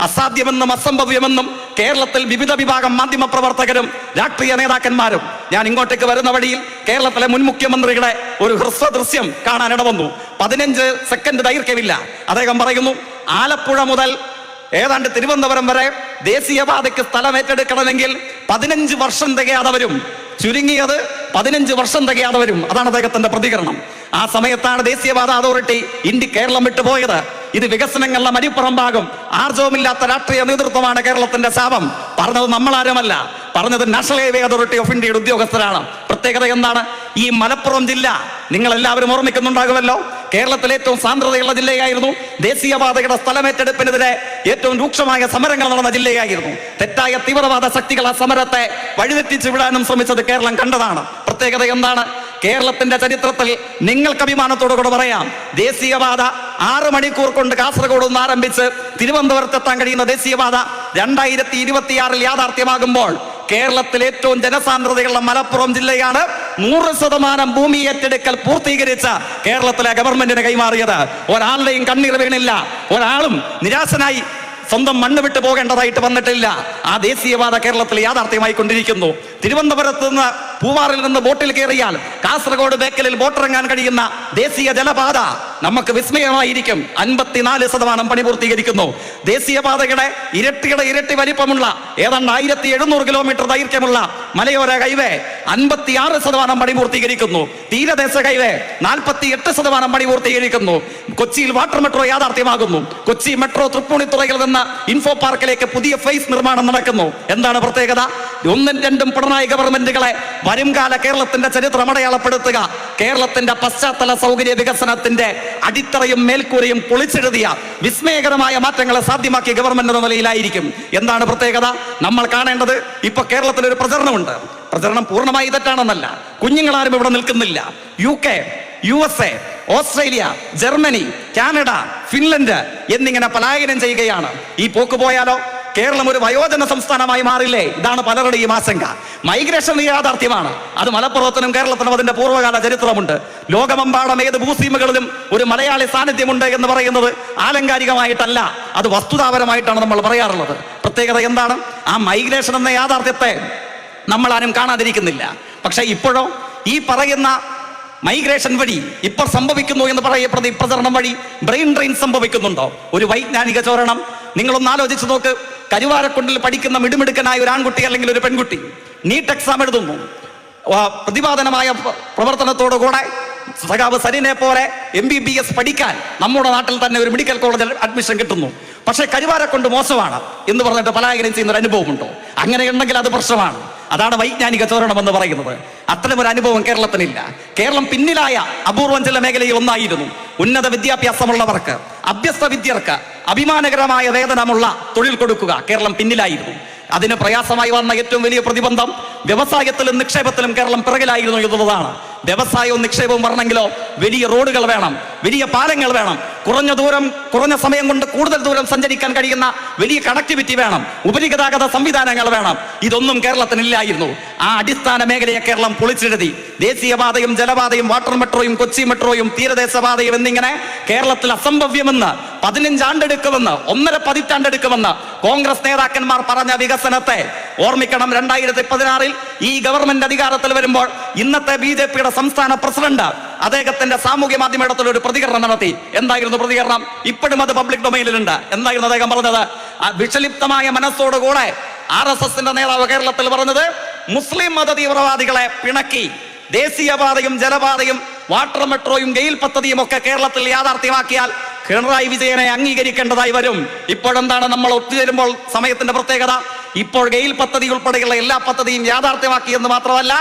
അസാധ്യമെന്നും അസംഭവ്യമെന്നും കേരളത്തിൽ വിവിധ വിഭാഗം മാധ്യമ പ്രവർത്തകരും രാഷ്ട്രീയ നേതാക്കന്മാരും ഞാൻ ഇങ്ങോട്ടേക്ക് വരുന്ന വഴിയിൽ കേരളത്തിലെ മുൻ മുഖ്യമന്ത്രിയുടെ ഒരു ഹ്രസ്വ ദൃശ്യം കാണാനിട വന്നു പതിനഞ്ച് സെക്കൻഡ് ദൈർഘ്യമില്ല. അദ്ദേഹം പറയുന്നു ആലപ്പുഴ മുതൽ ഏതാണ്ട് തിരുവനന്തപുരം വരെ ദേശീയപാതയ്ക്ക് സ്ഥലം ഏറ്റെടുക്കണമെങ്കിൽ പതിനഞ്ച് വർഷം തികയാതെ വരും. ചുരുങ്ങിയത് പതിനഞ്ച് വർഷം തികയാതെ വരും. അതാണ് അദ്ദേഹത്തിന്റെ പ്രതികരണം. ആ സമയത്താണ് ദേശീയപാത അതോറിറ്റി ഇന്ത്യ കേരളം വിട്ടുപോയത്. ഇത് വികസനങ്ങളുടെ മരിപ്പുറമ്പാകും. ആർജവുമില്ലാത്ത രാഷ്ട്രീയ നേതൃത്വമാണ് കേരളത്തിന്റെ ശാപം. പറഞ്ഞത് നമ്മളാരുമല്ല. പറഞ്ഞത് നാഷണൽ ഹൈവേ അതോറിറ്റി ഓഫ് ഇന്ത്യയുടെ ഉദ്യോഗസ്ഥരാണ്. പ്രത്യേകത എന്താണ്? ഈ മലപ്പുറം ജില്ല നിങ്ങൾ എല്ലാവരും ഓർമ്മിക്കുന്നുണ്ടാകുമല്ലോ? കേരളത്തിലെ ഏറ്റവും സാന്ദ്രതയുള്ള ജില്ലയായിരുന്നു. ദേശീയപാതയുടെ സ്ഥലമേറ്റെടുപ്പിനെതിരെ ഏറ്റവും രൂക്ഷമായ സമരങ്ങൾ നടന്ന ജില്ലയായിരുന്നു. തെറ്റായ തീവ്രവാദ ശക്തികൾ ആ സമരത്തെ വഴിതെറ്റിച്ചു വിടാനും ശ്രമിച്ചത് കേരളം കണ്ടതാണ്. പ്രത്യേകത എന്താണ്? കേരളത്തിന്റെ ചരിത്രത്തിൽ നിങ്ങൾക്ക് അഭിമാനത്തോടു കൂടെ പറയാം. ദേശീയപാത ആറ് മണിക്കൂർ കൊണ്ട് കാസർഗോഡ് നിന്ന് ആരംഭിച്ച് തിരുവനന്തപുരത്ത് എത്താൻ കഴിയുന്ന ദേശീയപാത രണ്ടായിരത്തി ഇരുപത്തിയാറിൽ യാഥാർത്ഥ്യമാകുമ്പോൾ കേരളത്തിൽ ഏറ്റവും ജനസാന്ദ്രതയുള്ള മലപ്പുറം ജില്ലയാണ് നൂറ് ശതമാനം ഭൂമി ഏറ്റെടുക്കൽ പൂർത്തീകരിച്ച കേരളത്തിലെ ഗവൺമെന്റിന് കൈമാറിയത്. ഒരാളുടെയും കണ്ണീർ വീണില്ല. ഒരാളും നിരാശനായി സ്വന്തം മണ്ണ് വിട്ടു പോകേണ്ടതായിട്ട് വന്നിട്ടില്ല. ആ ദേശീയപാത കേരളത്തിൽ യാഥാർത്ഥ്യമായി കൊണ്ടിരിക്കുന്നു തിരുവനന്തപുരത്ത് നിന്ന് പൂവാറിൽ നിന്ന് ബോട്ടിൽ കയറിയാൽ കാസർഗോഡ് ബേക്കലിൽ ബോട്ടിറങ്ങാൻ കഴിയുന്ന ദേശീയ ജലപാത നമുക്ക് വിസ്മയമായിരിക്കും. അൻപത്തിനാല് ശതമാനം പണി പൂർത്തീകരിക്കുന്നു. ദേശീയപാതയുടെ ഇരട്ടിയുടെ ഇരട്ടി വലിപ്പമുള്ള ഏതാണ്ട് ആയിരത്തി എഴുന്നൂറ് കിലോമീറ്റർ ദൈർഘ്യമുള്ള മലയോര ഹൈവേ അൻപത്തി ആറ് ശതമാനം പണി പൂർത്തീകരിക്കുന്നു. തീരദേശ ഹൈവേ നാൽപ്പത്തി എട്ട് ശതമാനം പണി പൂർത്തീകരിക്കുന്നു. കൊച്ചിയിൽ വാട്ടർ മെട്രോ യാഥാർത്ഥ്യമാകുന്നു. കൊച്ചി മെട്രോ തൃപ്പൂണിത്തുറയിൽ നിന്ന് ഇൻഫോ പാർക്കിലേക്ക് പുതിയ ഫേസ് നിർമ്മാണം നടക്കുന്നു. എന്താണ് പ്രത്യേകത? ഒന്നും രണ്ടും പിണറായി ഗവൺമെന്റുകളെ വരുംകാല കേരളത്തിന്റെ ചരിത്രം അടയാളപ്പെടുത്തുക. കേരളത്തിന്റെ പശ്ചാത്തല സൗകര്യ വികസനത്തിന്റെ അടിത്തറയും മേൽക്കൂരയും പൊളിച്ചെഴുതിയ വിസ്മയകരമായ മാറ്റങ്ങളെ സാധ്യമാക്കിയ ഗവൺമെന്റ് എന്ന നിലയിലായിരിക്കും. എന്താണ് പ്രത്യേകത? നമ്മൾ കാണേണ്ടത് ഇപ്പൊ കേരളത്തിൽ ഒരു പ്രചരണമുണ്ട്. പ്രചരണം പൂർണമായി തെറ്റാണെന്നല്ല. കുഞ്ഞുങ്ങളാരും ഇവിടെ നിൽക്കുന്നില്ല. U K U S A Australia Germany Canada Finland എന്നിങ്ങനെ പലായനം ചെയ്യുകയാണ്. ഈ പോക്ക് പോയാലോ? കേരളം ഒരു വയോജന സംസ്ഥാനമായി മാറില്ലേ? ഇതാണ് പലരുടെയും ആശങ്ക. മൈഗ്രേഷൻ യാഥാർത്ഥ്യമാണ്. അത് മലപ്പുറത്തിനും കേരളത്തിനും അതിന്റെ പൂർവകാല ചരിത്രമുണ്ട്. ലോകമെമ്പാടും ഏത് ഭൂസീമകളിലും ഒരു മലയാളി സാന്നിധ്യമുണ്ട് എന്ന് പറയുന്നത് ആലങ്കാരികമായിട്ടല്ല. അത് വസ്തുതാപരമായിട്ടാണ് നമ്മൾ പറയാറുള്ളത്. പ്രത്യേകത എന്താണ്? ആ മൈഗ്രേഷൻ എന്ന യാഥാർത്ഥ്യത്തെ നമ്മൾ ആരും കാണാതിരിക്കുന്നില്ല. പക്ഷേ ഇപ്പോഴോ ഈ പറയുന്ന മൈഗ്രേഷൻ വഴി ഇപ്പോൾ സംഭവിക്കുന്നു എന്ന് പറയപ്പെടുന്ന ഈ പ്രചരണം വഴി ബ്രെയിൻ ഡ്രെയിൻ സംഭവിക്കുന്നുണ്ടോ? ഒരു വൈജ്ഞാനിക ചോരണം. നിങ്ങളൊന്ന് ആലോചിച്ച് നോക്ക്. കരുവാരക്കുണ്ടിൽ പഠിക്കുന്ന മിടുമിടുക്കനായ ഒരു ആൺകുട്ടി അല്ലെങ്കിൽ ഒരു പെൺകുട്ടി നീറ്റ് എക്സാം എഴുതുന്നു. പ്രതിപാദനമായ പ്രവർത്തനത്തോടു പ്രവർത്തനത്തോടുകൂടെ സഖാവ് സരിനെ പോലെ എം ബി ബി എസ് പഠിക്കാൻ നമ്മുടെ നാട്ടിൽ തന്നെ ഒരു മെഡിക്കൽ കോളേജിൽ അഡ്മിഷൻ കിട്ടുന്നു. പക്ഷേ കരുവാരക്കൊണ്ട് മോശമാണ് എന്ന് പറഞ്ഞിട്ട് പലായനം ചെയ്യുന്ന ഒരു അനുഭവമുണ്ടോ? അങ്ങനെ ഉണ്ടെങ്കിൽ അത് പ്രശ്നമാണ്. അതാണ് വൈജ്ഞാനിക ചോരണം എന്ന് പറയുന്നത്. അത്തരമൊരു അനുഭവം കേരളത്തിനില്ല. കേരളം പിന്നിലായ അപൂർവം ചില മേഖലയിൽ ഒന്നായിരുന്നു. ഉന്നത വിദ്യാഭ്യാസമുള്ളവർക്ക് അഭ്യസ്ത വിദ്യർക്ക് അഭിമാനകരമായ വേതനമുള്ള തൊഴിൽ കൊടുക്കുക കേരളം പിന്നിലായിരുന്നു. അതിന് പ്രയാസമായി വന്ന ഏറ്റവും വലിയ പ്രതിബന്ധം വ്യവസായത്തിലും നിക്ഷേപത്തിലും കേരളം പിറകിലായിരുന്നു എന്നുള്ളതാണ് വ്യവസായവും നിക്ഷേപവും വരണമെങ്കിലോ വലിയ റോഡുകൾ വേണം വലിയ പാലങ്ങൾ വേണം കുറഞ്ഞ ദൂരം കുറഞ്ഞ സമയം കൊണ്ട് കൂടുതൽ ദൂരം സഞ്ചരിക്കാൻ കഴിയുന്ന വലിയ കണക്ടിവിറ്റി വേണം. ഉപരിഗതാഗത സംവിധാനങ്ങൾ വേണം. ഇതൊന്നും കേരളത്തിനില്ലായിരുന്നു. ആ അടിസ്ഥാന മേഖലയെ കേരളം പൊളിച്ചെഴുതി ദേശീയപാതയും ജലപാതയും വാട്ടർ മെട്രോയും കൊച്ചി മെട്രോയും തീരദേശപാതയും എന്നിങ്ങനെ കേരളത്തിൽ അസംഭവ്യമെന്ന് പതിനഞ്ചാണ്ടെടുക്കുമെന്ന് ഒന്നര പതിറ്റാണ്ടെടുക്കുമെന്ന് കോൺഗ്രസ് നേതാക്കന്മാർ പറഞ്ഞ വികസനത്തെ ഓർമ്മിക്കണം രണ്ടായിരത്തി പതിനാറിൽ ഈ ഗവൺമെന്റ് അധികാരത്തിൽ വരുമ്പോൾ ഇന്നത്തെ ബി ജെ പിയുടെ സംസ്ഥാന പ്രസിഡന്റ് അദ്ദേഹത്തിന്റെ സാമൂഹ്യ മാധ്യമത്തിൽ ഒരു പ്രതികരണം നടത്തി. എന്തായിരുന്നു പ്രതികരണം? ഇപ്പോഴും അത് പബ്ലിക് ഡൊമൈനിലുണ്ട്. എന്തായിരുന്നു അദ്ദേഹം പറഞ്ഞത്? വിഷലിപ്തമായ മനസ്സോടുകൂടെ ആർ എസ് എസിന്റെ നേതാവ് കേരളത്തിൽ പറഞ്ഞത് മുസ്ലിം മത തീവ്രവാദികളെ പിണക്കി ദേശീയപാതയും ജലപാതയും വാട്ടർ മെട്രോയും ഗെയിൽ പദ്ധതിയും ഒക്കെ കേരളത്തിൽ യാഥാർത്ഥ്യമാക്കിയാൽ പിണറായി വിജയനെ അംഗീകരിക്കേണ്ടതായി വരും. ഇപ്പോഴെന്താണ് നമ്മൾ ഒത്തുചേരുമ്പോൾ സമയത്തിന്റെ പ്രത്യേകത? ഇപ്പോൾ ഗെയിൽ പദ്ധതി ഉൾപ്പെടെയുള്ള എല്ലാ പദ്ധതിയും യാഥാർത്ഥ്യമാക്കി എന്ന് മാത്രമല്ല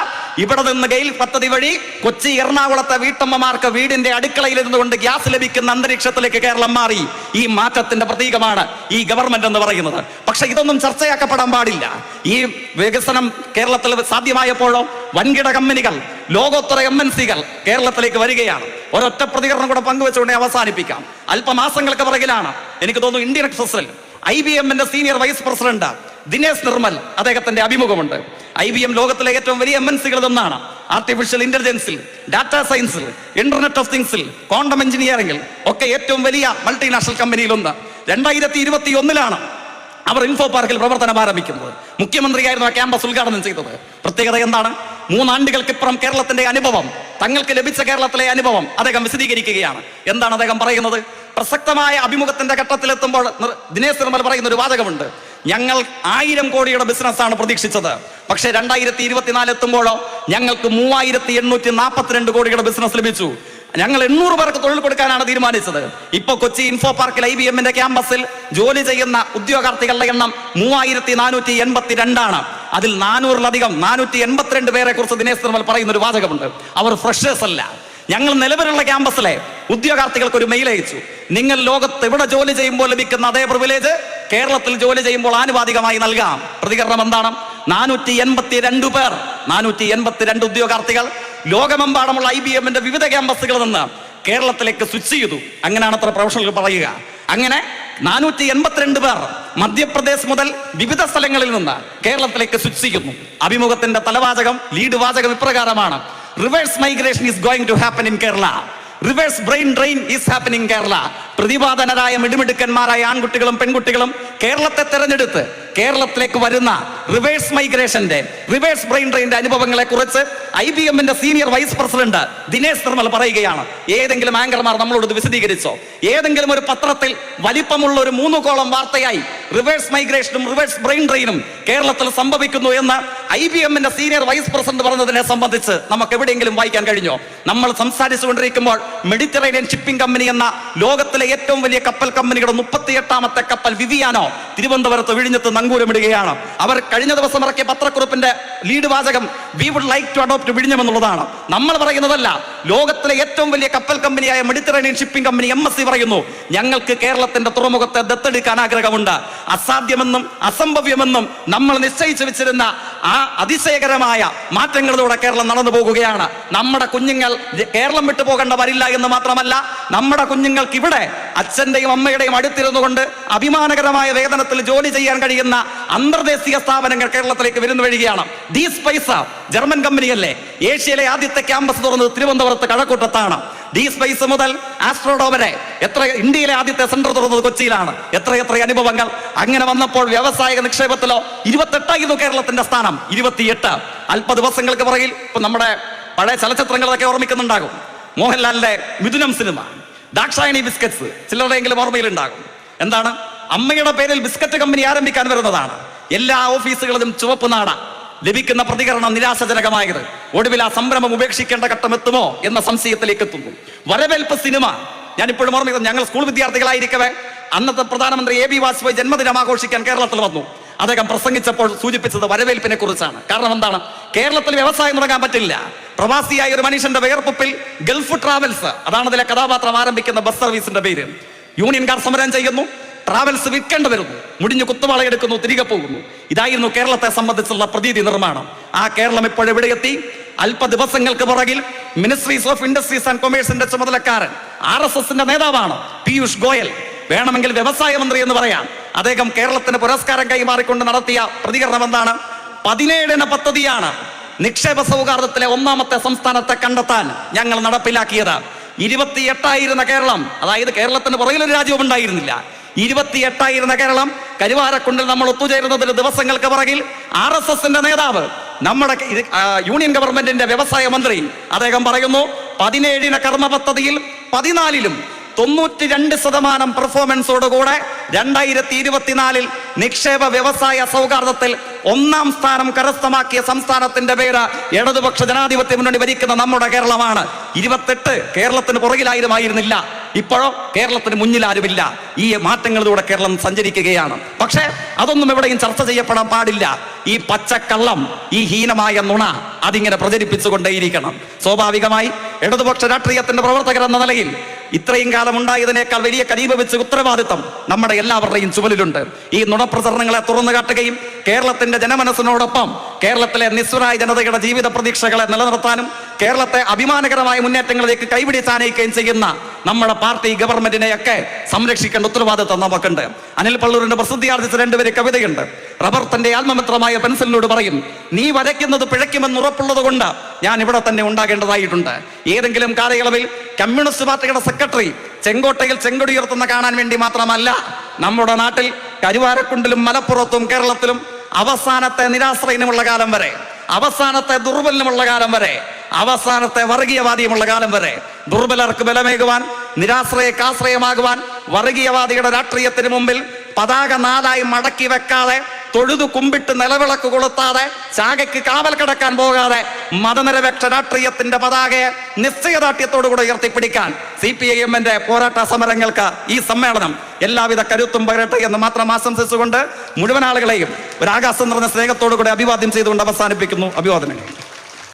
ഇവിടെ നിന്ന് ഗെയിൽ പദ്ധതി വഴി കൊച്ചി എറണാകുളത്തെ വീട്ടമ്മമാർക്ക് വീടിന്റെ അടുക്കളയിൽ ഇരുന്നുകൊണ്ട് ഗ്യാസ് ലഭിക്കുന്ന അന്തരീക്ഷത്തിലേക്ക് കേരളം മാറി. ഈ മാറ്റത്തിന്റെ പ്രതീകമാണ് ഈ ഗവൺമെന്റ് എന്ന് പറയുന്നത്. പക്ഷെ ഇതൊന്നും ചർച്ചയാക്കപ്പെടാൻ പാടില്ല. ഈ വികസനം കേരളത്തിൽ സാധ്യമായപ്പോഴോ വൻകിട കമ്പനികൾ ലോകോത്തര എം എൻ സികൾ കേരളത്തിലേക്ക് വരികയാണ്. ഒരൊറ്റ പ്രതികരണം കൂടെ പങ്കുവെച്ചുകൊണ്ട് അവസാനിപ്പിക്കാം. അല്പമാസങ്ങൾക്ക് പിറകിലാണ്. എനിക്ക് തോന്നുന്നു ഇന്ത്യൻ എക്സസിൽ ഐ ബി എമ്മിന്റെ senior vice president Dinesh Nirmal അദ്ദേഹത്തിന്റെ അഭിമുഖമുണ്ട്. ഐ ബി എം ലോകത്തിലെ ഏറ്റവും വലിയ എം എൻ സികളിൽ ഒന്നാണ് ആർട്ടിഫിഷ്യൽ ഇന്റലിജൻസിൽ ഡാറ്റാ സയൻസിൽ ഇന്റർനെറ്റ് ഓഫ് തിങ്സിൽ ക്വാണ്ടം എഞ്ചിനീയറിംഗിൽ ഒക്കെ ഏറ്റവും വലിയ മൾട്ടിനാഷണൽ കമ്പനിയിൽ ഒന്ന് രണ്ടായിരത്തി ഇരുപത്തി ഒന്നിലാണ് അവർ ഇൻഫോ പാർക്കിൽ പ്രവർത്തനം ആരംഭിക്കുന്നത്. മുഖ്യമന്ത്രിയായിരുന്നു ആ ക്യാമ്പസ് ഉദ്ഘാടനം ചെയ്തത്. പ്രത്യേകത എന്താണ്? മൂന്നാണ്ടുകൾക്കിപ്പുറം കേരളത്തിന്റെ അനുഭവം തങ്ങൾക്ക് ലഭിച്ച കേരളത്തിലെ അനുഭവം അദ്ദേഹം വിശദീകരിക്കുകയാണ്. എന്താണ് അദ്ദേഹം പറയുന്നത്? പ്രസക്തമായ അഭിമുഖത്തിന്റെ ഘട്ടത്തിലെത്തുമ്പോൾ ദിനേശ് നിർമ്മൽ പറയുന്ന ഒരു വാചകമുണ്ട്. ഞങ്ങൾ ആയിരം കോടിയുടെ ബിസിനസ്സാണ് പ്രതീക്ഷിച്ചത്. പക്ഷേ രണ്ടായിരത്തി ഇരുപത്തിനാല് എത്തുമ്പോഴോ ഞങ്ങൾക്ക് മൂവായിരത്തി എണ്ണൂറ്റി നാൽപ്പത്തിരണ്ട് കോടിയുടെ ബിസിനസ് ലഭിച്ചു. ഞങ്ങൾ എണ്ണൂറ് പേർക്ക് തൊഴിൽ കൊടുക്കാനാണ് തീരുമാനിച്ചത്. ഇപ്പൊ കൊച്ചി ഇൻഫോ പാർക്കിൽ ഐ ബി എമ്മിന്റെ ക്യാമ്പസിൽ ജോലി ചെയ്യുന്ന ഉദ്യോഗാർത്ഥികളുടെ എണ്ണം മൂവായിരത്തി നാനൂറ്റി എൺപത്തി രണ്ടാണ് അതിൽ നാനൂറിലധികം നാനൂറ്റി എൺപത്തിരണ്ട് പേരെ കുറിച്ച് ദിനേശ് നിർമ്മൽ പറയുന്ന ഒരു വാചകമുണ്ട്. അവർ ഫ്രഷേഴ്സ് അല്ല. ഞങ്ങൾ നിലവിലുള്ള ക്യാമ്പസിലെ ഉദ്യോഗാർത്ഥികൾക്ക് ഒരു മെയിൽ അയച്ചു. നിങ്ങൾ ലോകത്ത് എവിടെ ജോലി ചെയ്യുമ്പോൾ ലഭിക്കുന്ന അതേ പ്രിവിലേജ് കേരളത്തിൽ ജോലി ചെയ്യുമ്പോൾ ആനുപാതികമായി നൽകാം. പ്രതികരണം എന്താണ്? നാനൂറ്റി എൺപത്തി രണ്ട് പേർ നാനൂറ്റി എൺപത്തി രണ്ട് ഉദ്യോഗാർത്ഥികൾ ലോകമെമ്പാടുമുള്ള ഐ ബി എമ്മിന്റെ വിവിധ ക്യാമ്പസുകളിൽ നിന്ന് കേരളത്തിലേക്ക് സ്വിച്ച് ചെയ്തു. അങ്ങനെയാണ് അത്ര പ്രൊഫഷണൽ പറയുക. അങ്ങനെ നാനൂറ്റി എൺപത്തിരണ്ട് പേർ മധ്യപ്രദേശ് മുതൽ വിവിധ സ്ഥലങ്ങളിൽ നിന്ന് കേരളത്തിലേക്ക് സ്വിച്ച് ചെയ്യുന്നു. അഭിമുഖത്തിന്റെ തലവാചകം ലീഡ് വാചകം ഇപ്രകാരമാണ്. Reverse migration is going to happen in Kerala reverse brain drain is happening Kerala പ്രതിപാദനരായ മിടുമിടുക്കന്മാരായ ആൺകുട്ടികളും പെൺകുട്ടികളും കേരളത്തെ തെരഞ്ഞെടുത്ത് കേരളത്തിലേക്ക് വരുന്ന റിവേഴ്സ് മൈഗ്രേഷന്റെ റിവേഴ്സ് ബ്രെയിൻ ഡ്രെയിന്റെ അനുഭവങ്ങളെ കുറിച്ച് ഐ ബി എമ്മിന്റെ senior vice president Dinesh Nirmal പറയുകയാണ്. ഏതെങ്കിലും ആങ്കർമാർ നമ്മളോട് വിശദീകരിച്ചോ? ഏതെങ്കിലും ഒരു പത്രത്തിൽ വലിപ്പമുള്ള ഒരു മൂന്ന് കോളം വാർത്തയായി റിവേഴ്സ് മൈഗ്രേഷനും റിവേഴ്സ് ബ്രെയിൻ ഡ്രെയിനും കേരളത്തിൽ സംഭവിക്കുന്നു എന്ന് ഐ ബി എമ്മിന്റെ സീനിയർ വൈസ് പ്രസിഡന്റ് പറഞ്ഞതിനെ സംബന്ധിച്ച് നമുക്ക് എവിടെയെങ്കിലും വായിക്കാൻ കഴിഞ്ഞോ? നമ്മൾ സംസാരിച്ചുകൊണ്ടിരിക്കുമ്പോൾ മെഡിറ്ററേനിയൻ ഷിപ്പിംഗ് കമ്പനി എന്ന ലോകത്തിലെ ഏറ്റവും വലിയ കപ്പൽ കമ്പനിയുടെ മുപ്പത്തി എട്ടാമത്തെ കപ്പൽ വിവിയാനോ തിരുവനന്തപുരത്ത് വിഴിഞ്ഞത്ത് നങ്കൂരമിടുകയാണ് അവർ കഴിഞ്ഞ ദിവസം ഇറക്കിയ പത്രക്കുറിപ്പിന്റെ ലീഡ് വാചകം we would like to adopt വിഴിഞ്ഞം എന്നുള്ളതാണ് നമ്മൾ പറയുന്നതല്ല ലോകത്തിലെ ഏറ്റവും വലിയ കപ്പൽ കമ്പനിയായ Mediterranean shipping company M S C പറയുന്നു ഞങ്ങൾക്ക് കേരളത്തിന്റെ തുറമുഖത്തെ ദത്തെടുക്കാൻ ആഗ്രഹമുണ്ട്. അസാധ്യമെന്നും അസംഭവ്യമെന്നും നമ്മൾ നിശ്ചയിച്ചു വെച്ചിരുന്ന ആ അതിശയകരമായ മാറ്റങ്ങളിലൂടെ കേരളം നടന്നു പോകുകയാണ്. നമ്മുടെ കുഞ്ഞുങ്ങൾ കേരളം വിട്ടു പോകേണ്ട വരില്ല എന്ന് മാത്രമല്ല നമ്മുടെ കുഞ്ഞുങ്ങൾക്ക് ഇവിടെ അച്ഛന്റെയും അമ്മയുടെയും അടുത്തിരുന്നു കൊണ്ട് അഭിമാനകരമായ വേതനത്തിൽ ജോലി ചെയ്യാൻ കഴിയുന്ന അന്തർദേശീയ സ്ഥാപനങ്ങൾ കേരളത്തിലേക്ക് വരുന്നു വരികയാണ് ഡി സ്പൈസ ജർമ്മൻ കമ്പനിയല്ലേ ഏഷ്യയിലെ ആദ്യത്തെ ക്യാമ്പസ് തുറന്നത് തിരുവനന്തപുരത്ത് കഴക്കൂട്ടത്താണ്. ഡി സ്പൈസ് മുതൽ ആസ്ട്രോഡോ വരെ എത്ര ഇന്ത്യയിലെ ആദ്യത്തെ സെന്റർ തുറന്നത് കൊച്ചിയിലാണ്. എത്ര എത്ര അനുഭവങ്ങൾ. അങ്ങനെ വന്നപ്പോൾ വ്യവസായിക നിക്ഷേപത്തിലോ ഇരുപത്തെട്ടായിരുന്നു കേരളത്തിന്റെ സ്ഥാനം. ഇരുപത്തിയെട്ട്. അല്പ ദിവസങ്ങൾക്ക് പുറകിൽ ഇപ്പൊ നമ്മുടെ പഴയ ചലച്ചിത്രങ്ങളൊക്കെ ഓർമ്മിക്കുന്നുണ്ടാകും. മോഹൻലാലിന്റെ മിഥുനം സിനിമ ദാക്ഷായണി ബിസ്ക്കറ്റ്സ് ചിലരുടെയെങ്കിലും ഓർമ്മയിലുണ്ടാകും. എന്താണ്? അമ്മയുടെ പേരിൽ ബിസ്ക്കറ്റ് കമ്പനി ആരംഭിക്കാൻ വരുന്നതാണ്. എല്ലാ ഓഫീസുകളിലും ചുവപ്പ് നാട. ലഭിക്കുന്ന പ്രതികരണം നിരാശജനകമായത്. ഒടുവിൽ ആ സംരംഭം ഉപേക്ഷിക്കേണ്ട ഘട്ടം എത്തുമോ എന്ന സംശയത്തിലേക്ക് എത്തുന്നു. വരവേൽപ്പ് സിനിമ. ഞാൻ ഇപ്പോഴും ഓർമ്മിക്കുന്നു ഞങ്ങൾ സ്കൂൾ വിദ്യാർത്ഥികളായിരിക്കവേ. അന്നത്തെ പ്രധാനമന്ത്രി എ ബി വാജ്പേയി ജന്മദിനം ആഘോഷിക്കാൻ കേരളത്തിൽ വന്നു. അദ്ദേഹം പ്രസംഗിച്ചപ്പോൾ സൂചിപ്പിച്ചത് വരവേൽപ്പിനെ കുറിച്ചാണ്. കാരണം എന്താണ്? കേരളത്തിൽ വ്യവസായം തുടങ്ങാൻ പറ്റില്ല. പ്രവാസിയായ ഒരു മനുഷ്യന്റെ വേർപ്പൊപ്പിൽ ഗൾഫ് ട്രാവൽസ് അതാണ് അതിലെ കഥാപാത്രം ആരംഭിക്കുന്ന ബസ് സർവീസിന്റെ പേര്. യൂണിയൻകാർ സമരം ചെയ്യുന്നു. ട്രാവൽസ് വിൽക്കേണ്ടി വരുന്നു മുടിഞ്ഞു കുത്തുവാളയെടുക്കുന്നു തിരികെ പോകുന്നു. ഇതായിരുന്നു കേരളത്തെ സംബന്ധിച്ചുള്ള പ്രതീതി നിർമ്മാണം. ആ കേരളം ഇപ്പോൾ എവിടെ എത്തി? അല്പ ദിവസങ്ങൾക്ക് പുറകിൽ മിനിസ്ട്രീസ് ഓഫ് ഇൻഡസ്ട്രീസ് ആൻഡ് കൊമേഴ്സിന്റെ ചുമതലക്കാരൻ ആർ എസ് എസിന്റെ നേതാവാണ് പീയൂഷ് ഗോയൽ. വേണമെങ്കിൽ വ്യവസായ മന്ത്രി എന്ന് പറയാം. അദ്ദേഹം കേരളത്തിന് പുരസ്കാരം കൈമാറിക്കൊണ്ട് നടത്തിയ പ്രതികരണം എന്താണ്? പതിനേഴിന പദ്ധതിയാണ് നിക്ഷേപ സൗഹാർദ്ദത്തിലെ ഒന്നാമത്തെ സംസ്ഥാനത്തെ കണ്ടെത്താൻ ഞങ്ങൾ നടപ്പിലാക്കിയത്. ഇരുപത്തിയെട്ടായിരുന്ന കേരളം അതായത് കേരളത്തിന് പുറകിലൊരു രാജ്യവും ഉണ്ടായിരുന്നില്ല. ഇരുപത്തിയെട്ടായിരുന്ന കേരളം കരുവാരക്കുണ്ടിൽ നമ്മൾ ഒത്തുചേരുന്നതിന് ദിവസങ്ങൾക്ക് പുറകിൽ ആർ എസ് എസിന്റെ നേതാവ് നമ്മുടെ യൂണിയൻ ഗവൺമെന്റിന്റെ വ്യവസായ മന്ത്രി. അദ്ദേഹം പറയുന്നു പതിനേഴിന കർമ്മ പദ്ധതിയിൽ പതിനാലിലും തൊണ്ണൂറ്റി രണ്ട് ശതമാനം പെർഫോമൻസോടുകൂടെ രണ്ടായിരത്തി ഇരുപത്തിനാലിൽ നിക്ഷേപ വ്യവസായ സൗഹാർദ്ദത്തിൽ ഒന്നാം സ്ഥാനം കരസ്ഥമാക്കിയ സംസ്ഥാനത്തിന്റെ പേര് ഇടതുപക്ഷ ജനാധിപത്യ മുന്നണി ഭരിക്കുന്ന നമ്മുടെ കേരളമാണ്. ഇരുപത്തെട്ട് കേരളത്തിന് പുറകിലായിരുമായിരുന്നില്ല ഇപ്പോഴോ കേരളത്തിന് മുന്നിൽ ആരുമില്ല. ഈ മാറ്റങ്ങളിലൂടെ കേരളം സഞ്ചരിക്കുകയാണ്. പക്ഷേ അതൊന്നും എവിടെയും ചർച്ച ചെയ്യപ്പെടാൻ പാടില്ല. ഈ പച്ചക്കള്ളം ഈ ഹീനമായ നുണ അതിങ്ങനെ പ്രചരിപ്പിച്ചുകൊണ്ടേയിരിക്കണം. സ്വാഭാവികമായി ഇടതുപക്ഷ രാഷ്ട്രീയത്തിന്റെ പ്രവർത്തകർ എന്ന നിലയിൽ ഇത്രയും കാലം ഉണ്ടായതിനേക്കാൾ വലിയ കരീബ് വെച്ച് ഉത്തരവാദിത്തം നമ്മുടെ എല്ലാവരുടെയും ചുമലിലുണ്ട്. ഈ നുണപ്രചരണങ്ങളെ തുറന്നു കാട്ടുകയും കേരളത്തിന്റെ ജനമനസ്സിനോടൊപ്പം കേരളത്തിലെ നിസ്വരായ ജനതയുടെ ജീവിത പ്രതീക്ഷകളെ നിലനിർത്താനും കേരളത്തെ അഭിമാനകരമായ മുന്നേറ്റങ്ങളിലേക്ക് കൈപിടിച്ചാനയിക്കുകയും ചെയ്യുന്ന നമ്മുടെ പാർട്ടി ഗവൺമെന്റിനെയൊക്കെ സംരക്ഷിക്കേണ്ട ഉത്തരവാദിത്വം നമുക്കുണ്ട്. അനിൽ പള്ളൂരിന്റെ പ്രസിദ്ധിയാർജിച്ച രണ്ടുപേര് കവിതയുണ്ട്. റബർ തന്റെ ആത്മമിത്രമായ പെൻസിലിനോട് പറയും നീ വരയ്ക്കുന്നത് പിഴയ്ക്കുമെന്ന് ഉറപ്പുള്ളത് കൊണ്ട് ഞാൻ ഇവിടെ തന്നെ ഉണ്ടാകേണ്ടതായിട്ടുണ്ട്. ഏതെങ്കിലും കാലയളവിൽ കമ്മ്യൂണിസ്റ്റ് പാർട്ടിയുടെ സെക്രട്ടറി ചെങ്കോട്ടയിൽ ചെങ്കൊടി ഉയർത്തുന്ന കാണാൻ വേണ്ടി മാത്രമല്ല നമ്മുടെ നാട്ടിൽ കരുവാരക്കുണ്ടിലും മലപ്പുറത്തും കേരളത്തിലും അവസാനത്തെ നിരാശ്രയനുമുള്ള കാലം വരെ അവസാനത്തെ ദുർബലനുമുള്ള കാലം വരെ അവസാനത്തെ വർഗീയവാദിയുമുള്ള കാലം വരെ ദുർബലർക്ക് ബലമേകുവാൻ നിരാശ്രയക്ക് ആശ്രയമാകുവാൻ വർഗീയവാദിയുടെ രാഷ്ട്രീയത്തിന് മുമ്പിൽ പതാക നാലായി മടക്കി വെക്കാതെ തൊഴുതു കുമ്പിട്ട് നിലവിളക്ക് കൊളുത്താതെ ചാകയ്ക്ക് കാവൽ കിടക്കാൻ പോകാതെ മതനിരപേക്ഷ രാഷ്ട്രീയത്തിന്റെ പതാകയെ നിശ്ചയദാർഢ്യത്തോടുകൂടെ ഉയർത്തിപ്പിടിക്കാൻ സി പി ഐ എമ്മിന്റെ പോരാട്ട സമരങ്ങൾക്ക് ഈ സമ്മേളനം എല്ലാവിധ കരുത്തും പകരട്ടെ എന്ന് മാത്രം ആശംസിച്ചുകൊണ്ട് മുഴുവൻ ആളുകളെയും ഒരു ആകാശം നിറഞ്ഞ സ്നേഹത്തോടു കൂടെ അഭിവാദ്യം ചെയ്തുകൊണ്ട് അവസാനിപ്പിക്കുന്നു. അഭിവാദനങ്ങൾ.